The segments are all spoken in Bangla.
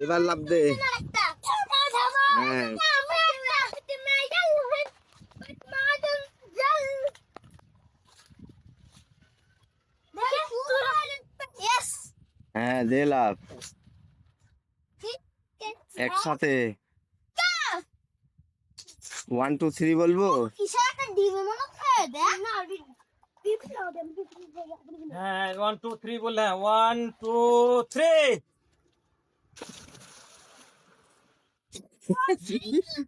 এবার লাভ দে। হ্যাঁ. হ্যাঁ দে লাভ। একসাথে। ওয়ান টু থ্রি বলব? হ্যাঁ ওয়ান টু থ্রি বললে ওয়ান টু থ্রি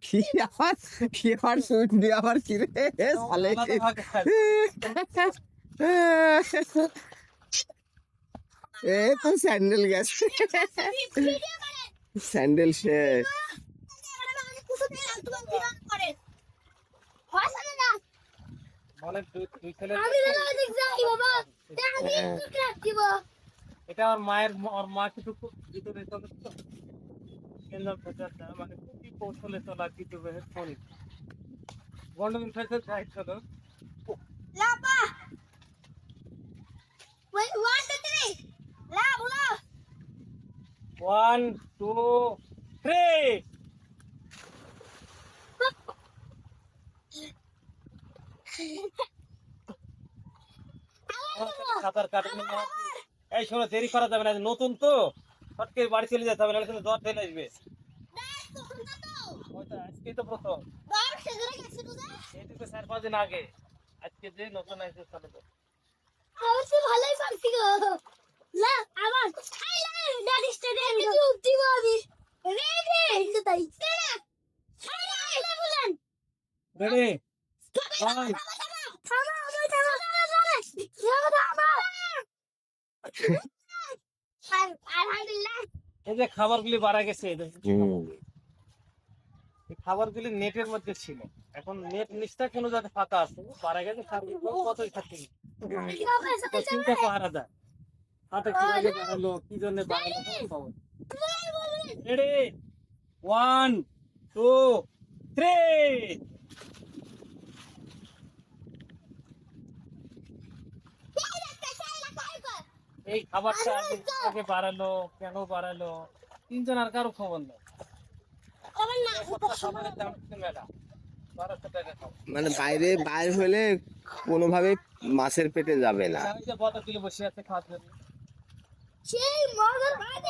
কি আবার কি আবার শুনবি আবার কি রে? সালে এ তো স্যান্ডেল গেছে। স্যান্ডেল শেষ হয়। এটা আমার মায়ের মা কিছু ভিতরে চলে তো কেন্দ্র প্রচারটা মানে কৌশলে কিছু ফোন গন্ডগোল যাই চলো। লাপা ওই ওয়ান টু থ্রি লা বলো! ওয়ান টু থ্রি সাঁতার কাটেনি এই শোনো দেরি করা যাবে না নতুন তো। ফটকে বাড়ি চলে যেতে হবে না কিন্তু জ্বর আসবে আজকেই তো প্রথম চার পাঁচ দিন আগে আজকে যে নতুন তো ভালোই না আমার তাই আমার এই যে খাবারগুলি বাড়া গেছে খাবারগুলি? নেটের মধ্যে ছিল। এখন নেট নিচটা কোনো যাতে ফাঁকা আছে? বাড়া গেছে কতই খাচ্ছি চিন্তা পাহারা দেয় হাতে কি ভাবে বাড়ালো কি জন্য বাড়ালো রেডি ওয়ান টু থ্রি এই খাবারটা আগে বাড়ালো কেন বাড়ালো? তিনজন আর কারও খবর নেই। খাবারের দাম হচ্ছে মেলা। মানে বাইরে বাইরে হলে কোনোভাবে মাছের পেটে যাবে না। বসে আছে খাওয়ার জন্য। সেই মজার বাইরে